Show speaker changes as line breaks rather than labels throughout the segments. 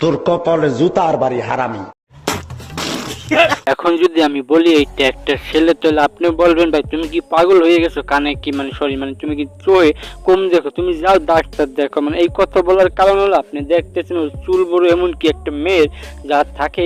তোর কপালে জুতার বাড়ি হারামি।
এখন যদি আমি বলি এইটা একটা ছেলে, তাহলে আপনি বলবেন, ভাই, তুমি কি পাগল হয়ে গেছো? কানে কি মানে সরি মানে তুমি কি চোখে কম দেখো? তুমি যাও ডাক্তার দেখো। মানে এই কথা বলার কারণ হলো, আপনি দেখতেছেন ওর চুল বড়, এমনকি একটা মেয়ের যা থাকে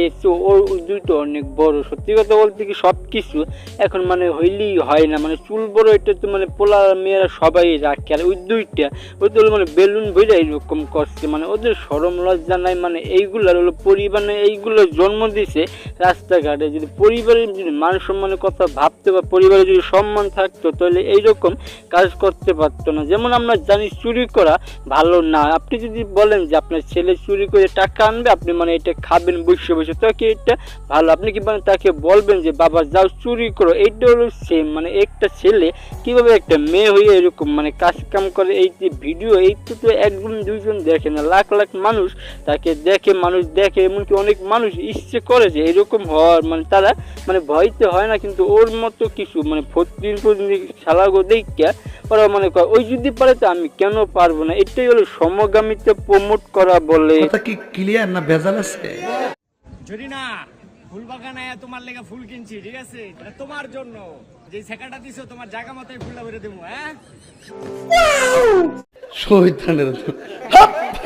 ওর দুইটা অনেক বড়। সত্যি কথা বলতে কি সব কিছু এখন মানে হইলেই হয় না। মানে চুল বড়, এটা তো মানে পোলা মেয়েরা সবাই রাখে। আর ওই দুইটা ওই তো মানে বেলুন বইরা এরকম করছে। মানে ওদের সরম লজ্জা নাই। মানে এইগুলার হলো পরিমাণে এইগুলো জন্ম দিছে রাস্তাঘাটে। যদি পরিবারের যদি মান সম্মানের কথা ভাবতে বা পরিবারে যদি সম্মান থাকতো, তাহলে এইরকম কাজ করতে পারতো না। যেমন আমরা জানি চুরি করা ভালো না। আপনি যদি বলেন যে আপনার ছেলে চুরি করে টাকা আনবে, আপনি মানে এটা খাবেন, বসে বসে তো কি এটা ভালো। আপনি কি মানে তাকে বলবেন যে, বাবা, যাও চুরি করো। এইটা হলো সেম মানে একটা ছেলে কীভাবে একটা মেয়ে হয়ে এরকম মানে কাজ কাম করে, এই যে ভিডিও এই তো তো একজন, দুইজন দেখে না। লাখ লাখ মানুষ তাকে দেখে, মানুষ দেখে, এমনকি অনেক মানুষ ইচ্ছে করে যে এরকম হওয়ার। মানে তারা মানে ভয়তে হয় না কিন্তু ওর মতো কিছু মানে প্রতিদিন প্রতিদিন শালাগো দেখা ওরা মনে করে ওই যদি পারে তো আমি কেন পারব না? এটাই হলো সমগামিতে প্রমোট করা বলে।
কি ক্লিয়ার না ভেজাল আছে?
যদি না ফুল বাগানে তোমার লেগে ফুল কিনছি ঠিক আছে? এটা তোমার জন্য যে সেকাটা দিছো তোমার জায়গা মতোই ফুলটা ভরে দেবো হ্যাঁ?
শহীদানের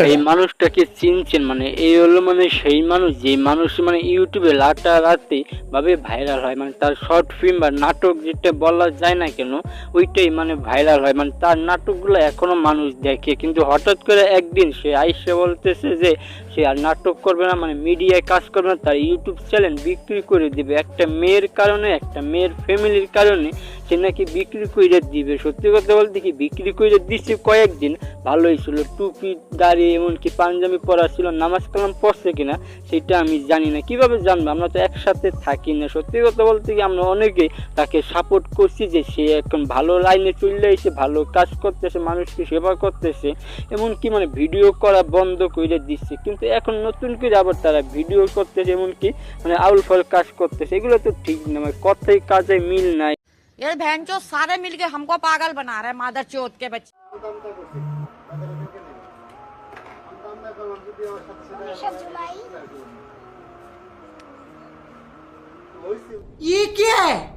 এই মানুষটাকে চিনছেন মানে এই হলো মানে সেই মানুষ যে মানুষ মানে ইউটিউবে লাটা রাতে ভাবে ভাইরাল হয়। মানে তার শর্ট ফিল্ম বা নাটক যেটা বলা যায় না কেন, ওইটাই মানে ভাইরাল হয়। মানে তার নাটকগুলো এখনও মানুষ দেখে। কিন্তু হঠাৎ করে একদিন সে আইসে বলতেছে যে সে আর নাটক করবে না মানে মিডিয়ায় কাজ করবে না, তার ইউটিউব চ্যানেল বিক্রি করে দিবে। একটা মেয়ের কারণে, একটা মেয়ের ফ্যামিলির কারণে সে নাকি বিক্রি করে দিবে। সত্যি কথা বলতে কি, বিক্রি করে দিচ্ছে কয়েকদিন, ভালোই ছিল। টুপি, দাড়ি, এমনকি পাঞ্জাবি পরা ছিল, নামাজ কালাম পড়ছে কিনা, সেটা আমি জানি না। কীভাবে জানব? আমরা তো একসাথে থাকি না। সত্যি কথা বলতে কি, আমরা অনেকেই তাকে সাপোর্ট করছি যে সে এখন ভালো লাইনে চলে এসে, ভালো কাজ করতেছে, মানুষকে সেবা করতেছে। এমনকি মানে ভিডিও করা বন্ধ করে দিচ্ছে কিন্তু এখন নতুন করে আবার তারা ভিডিও করতেছে এমনকি মানে আউল ফল কাজ করতেছে এগুলো তো ঠিক না মানে কথাই কাজে মিল নাই
ये बहन चो सारे मिलके हमको पागल बना रहे हैं मादर चौथ के बच्चे ये क्या है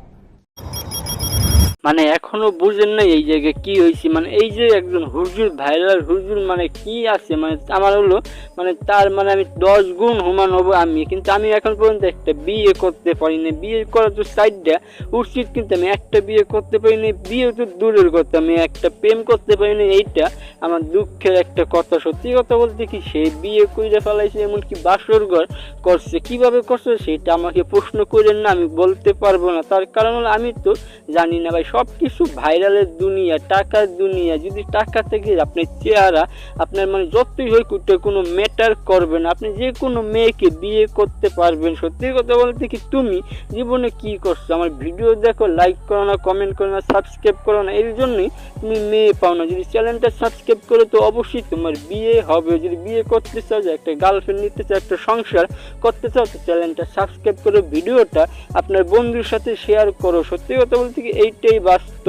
মানে এখনও বুঝেন না এই জায়গায় কি হয়েছে? মানে এই যে একজন হুজুর ভাইরাল হুজুর মানে কি আছে? মানে আমার হলো মানে তার মানে আমি দশ গুণ হুমান হব আমি, কিন্তু আমি এখন পর্যন্ত একটা বিয়ে করতে পারিনি বিয়ে করা তো সাইডটা উচিত, কিন্তু আমি একটা বিয়ে করতে পারিনি বিয়ে তো দূরের কথা, আমি একটা প্রেম করতে পারিনি এইটা আমার দুঃখের একটা কথা। সত্যি কথা বলতে কি, সে বিয়ে করে ফেলাইছে, এমনকি বাসর ঘর করছে। কীভাবে করছে, সেটা আমাকে প্রশ্ন করেন না, আমি বলতে পারব না। তার কারণ হলো, আমি তো জানি না ভাই সব কিছু ভাইরালের দুনিয়া, টাকার দুনিয়া। যদি টাকা থেকে আপনার চেহারা, আপনার মানে যতই হোক ওটা কোনো ম্যাটার করবে না। আপনি যে কোনো মেয়েকে বিয়ে করতে পারবেন। সত্যি কথা বলতে কি তুমি জীবনে কি করছ? আমার ভিডিও দেখো লাইক করো না কমেন্ট করো না সাবস্ক্রাইব করো না। এর জন্যই তুমি মেয়ে পাও না। যদি চ্যানেলটা সাবস্ক্রাইব করো, তো অবশ্যই তোমার বিয়ে হবে। যদি বিয়ে করতে চাও, যে একটা গার্লফ্রেন্ড নিতে চাও, একটা সংসার করতে চাও, তো চ্যানেলটা সাবস্ক্রাইব করো। ভিডিওটা আপনার বন্ধুর সাথে শেয়ার করো। সত্যি কথা বলতে কি, এইটাই বাস্তব